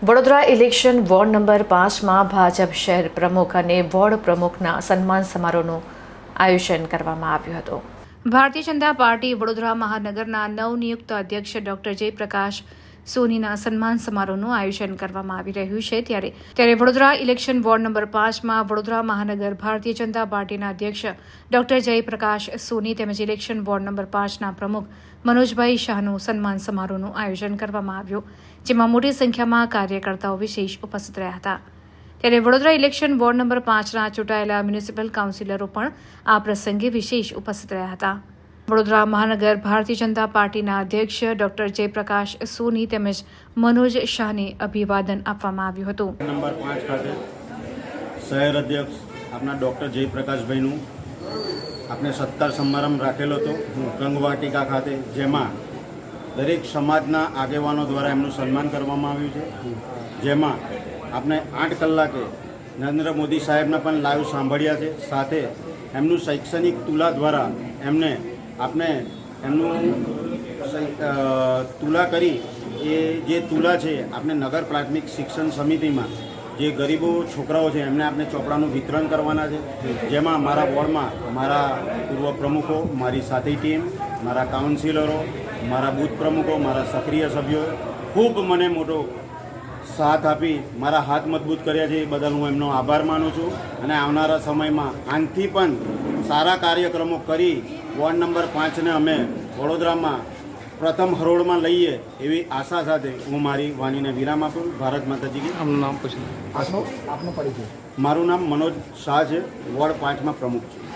Vadodara election ward number પાંચમાં ભાજપ શહેર પ્રમુખ અને વોર્ડ પ્રમુખના સન્માન સમારોહનું આયોજન કરવામાં આવ્યું હતું. ભારતીય જનતા પાર્ટી વડોદરા મહાનગરના નવનિયુક્ત અધ્યક્ષ ડોક્ટર જયપ્રકાશ સોનીના સન્માન સમારોહનું આયોજન કરવામાં આવી રહ્યું છે. ત્યારે ત્યારે વડોદરા ઇલેક્શન વોર્ડ નંબર પાંચમાં વડોદરા મહાનગર ભારતીય જનતા પાર્ટીના અધ્યક્ષ ડોક્ટર જયપ્રકાશ સોની તેમજ ઇલેક્શન વોર્ડ નંબર પાંચના પ્રમુખ મનોજભાઈ શાહનું સન્માન સમારોહનું આયોજન કરવામાં આવ્યું, જેમાં મોટી સંખ્યામાં કાર્યકર્તાઓ વિશેષ ઉપસ્થિત રહ્યા હતા. ત્યારે વડોદરા ઇલેક્શન વોર્ડ નંબર પાંચના ચૂંટાયેલા મ્યુનિસિપલ કાઉન્સિલરો પણ આ પ્રસંગે વિશેષ ઉપસ્થિત રહ્યા હતા. વડોદરા મહાનગર ભારતીય જનતા પાર્ટીના અધ્યક્ષ ડોક્ટર જયપ્રકાશ સોની તેમજ મનોજ શાહને અભિવાદન આપવામાં આવ્યું હતું. નંબર પાંચ ખાતે શહેર અધ્યક્ષ આપણા ડૉક્ટર જયપ્રકાશભાઈનું આપણે સત્કાર સમારંભ રાખેલો હતો. રંગવાટિકા ખાતે, જેમાં દરેક સમાજના આગેવાનો દ્વારા એમનું સન્માન કરવામાં આવ્યું છે. જેમાં આપણે આઠ કલાકે નરેન્દ્ર મોદી સાહેબના પણ લાઈવ સાંભળ્યા છે. સાથે એમનું શૈક્ષણિક તુલા દ્વારા એમને આપણે એમનું તુલા કરી, એ જે તુલા છે આપણે નગર પ્રાથમિક શિક્ષણ સમિતિમાં જે ગરીબો, છોકરાઓ છે, એમને આપણે ચોપડાનું વિતરણ કરવાના છે. જેમાં મારા વોર્ડમાં મારા પૂર્વ પ્રમુખો, મારી સાથી ટીમ, મારા કાઉન્સિલરો, મારા બૂથ પ્રમુખો, મારા સક્રિય સભ્યો, ખૂબ મને મોટો સાથ આપી મારા હાથ મજબૂત કર્યા છે એ બદલ હું એમનો આભાર માનું છું. અને આવનારા સમયમાં આનથી પણ સારા કાર્યક્રમો કરી વોર્ડ નંબર પાંચને અમે વડોદરામાં પ્રથમ હરોળમાં લઈએ એવી આશા સાથે હું મારી વાણીને વિરામ આપું. ભારત માતાજી કે. આપનું નામ પૂછ્યું. આપનો આપનો પરિચય. મારું નામ મનોજ શાહ છે. વોર્ડ પાંચમાં પ્રમુખ છું.